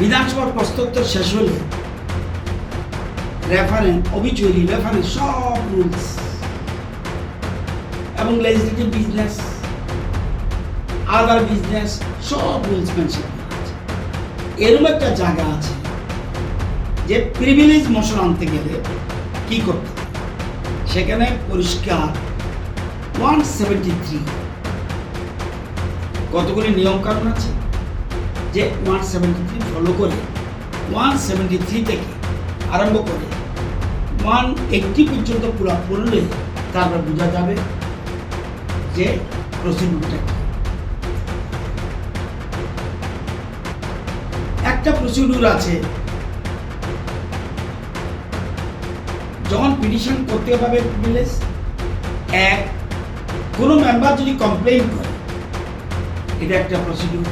বিধানসভার প্রশ্নোত্তর শেষ হলে। রেফারেন্স অবিচুয়ারি রেফারেন্স সব রুলস এবং লেজিসলেটিভ বিজনেস আদার বিজনেস সব রুলস মেনশন এরকম একটা জায়গা আছে যে প্রিভিলেজ মোশন আনতে গেলে কি করতে সেখানে পরিষ্কার ওয়ান সেভেন্টি থ্রি কতগুলি নিয়ম কানুন আছে? যে ওয়ান সেভেন্টি থ্রি ফলো করে ওয়ান সেভেন্টি থ্রি থেকে আরম্ভ করে ওয়ান এইটটি পর্যন্ত পুরো পড়লে তারপর বোঝা যাবে যে প্রসিডিউরটা কি। একটা প্রসিডিউর আছে, যখন পিটিশন করতে পারবে প্রিভিলেজ এক, কোনো মেম্বার যদি কমপ্লেইন করে, এটা একটা প্রসিডিউর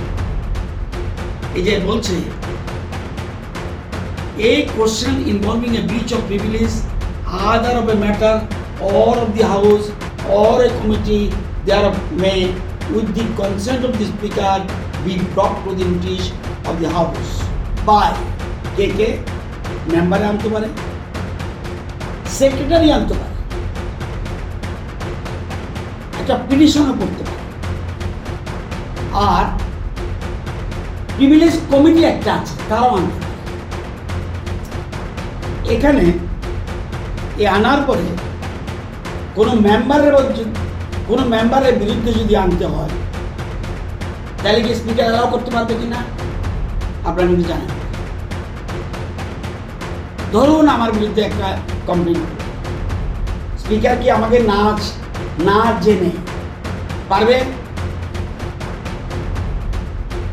এই যে বলছে a question involving a breach of privilege either of a matter or of the house or a committee thereof may with the consent of the speaker be brought to the notice of the house by কে কে মেম্বারে আনতে পারে secretary আনতে পারে একটা পিটিশনও করতে পারে আর privilege committee একটা আছে আনতে এখানে এ আনার পরে কোনো মেম্বারের কোনো মেম্বারের বিরুদ্ধে যদি আনতে হয়, তাহলে কি স্পিকার অ্যালাউ করতে পারবে কি না? আপনারা কিন্তু জানেন। ধরুন আমার বিরুদ্ধে একটা কমপ্লেন স্পিকার কি আমাকে নাচ না জেনে পারবে?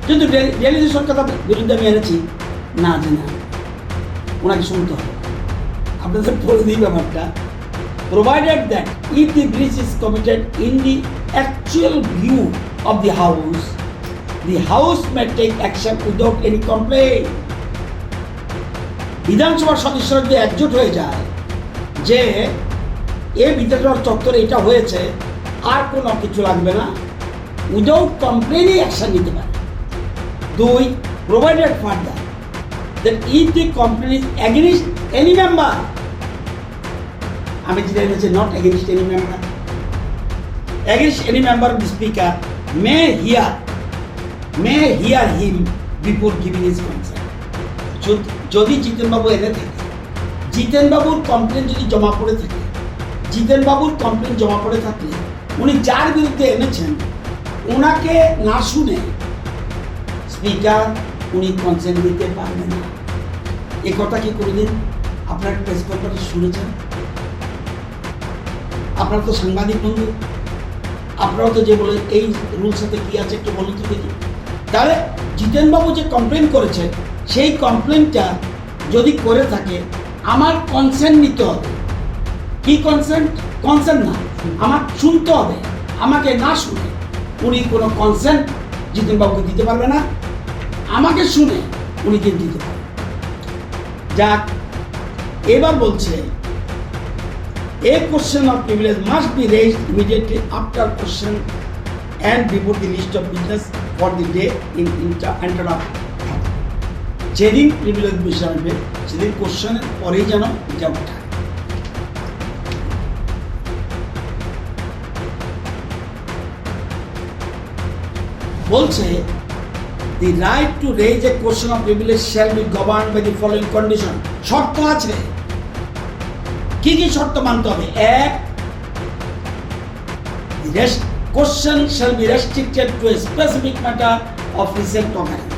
কিন্তু রিয়েলাইজেশন কথা বিরুদ্ধে আমি এনেছি। না জেনে ওনাকে শুনতে হবে। আপনাদের পড়ে দিই ব্যাপারটা। Provided that if the breach is committed in the actual view of the house, the house may take action without any complaint. বিধানসভার সদস্যরা যদি একজোট হয়ে যায় যে এ বিধানসভার চত্বরে এটা হয়েছে আর কোনো কিছু লাগবে না। উইদাউট কমপ্লেনই অ্যাকশন নিতে পারে। দুই provided further that if the company is any member আমি not against any member against any member of may hear may hear him before giving is concern যদি জিতেনবাবু এনে থাকে, জিতেনবাবুর কমপ্লেন যদি জমা পড়ে থাকে, জিতেনবাবুর কমপ্লেন জমা পড়ে থাকলে, উনি যার বিরুদ্ধে এনেছেন ওনাকে না শুনে স্পিকার উনি কনসেন্ট দিতে পারবেন না। এ কথা কি কোনোদিন আপনার প্রেস কনফারেন্স শুনেছেন? আপনার তো সাংবাদিক বন্ধু। আপনারাও তো যে বলে এই রুলস সাথে কি আছে একটু বলুন তো দেখি। তাহলে জিতেনবাবু যে কমপ্লেন করেছে, সেই কমপ্লেনটা যদি করে থাকে, আমার কনসেন্ট নিতে হবে। কি কনসেন্ট কনসেন্ট না, আমার শুনতে হবে। আমাকে না শুনে উনি কোনো কনসেন্ট জিতেনবাবুকে দিতে পারবে না। আমাকে শুনে উনি চিন্তিত। যাক, এবার বলছে a question of privilege must be raise immediately after question and before the list of business for the day in inter যেদিন প্রিভিলেজ বিষয় আসবে সেদিন কোশ্চেনের পরেই যেন এটা উঠায় বলছে the right to raise a question of privilege shall be govern by the following condition শর্ত আছে। কি কি শর্ত মানতে হবে? এক question shall be restricted to a specific matter of recent occurrence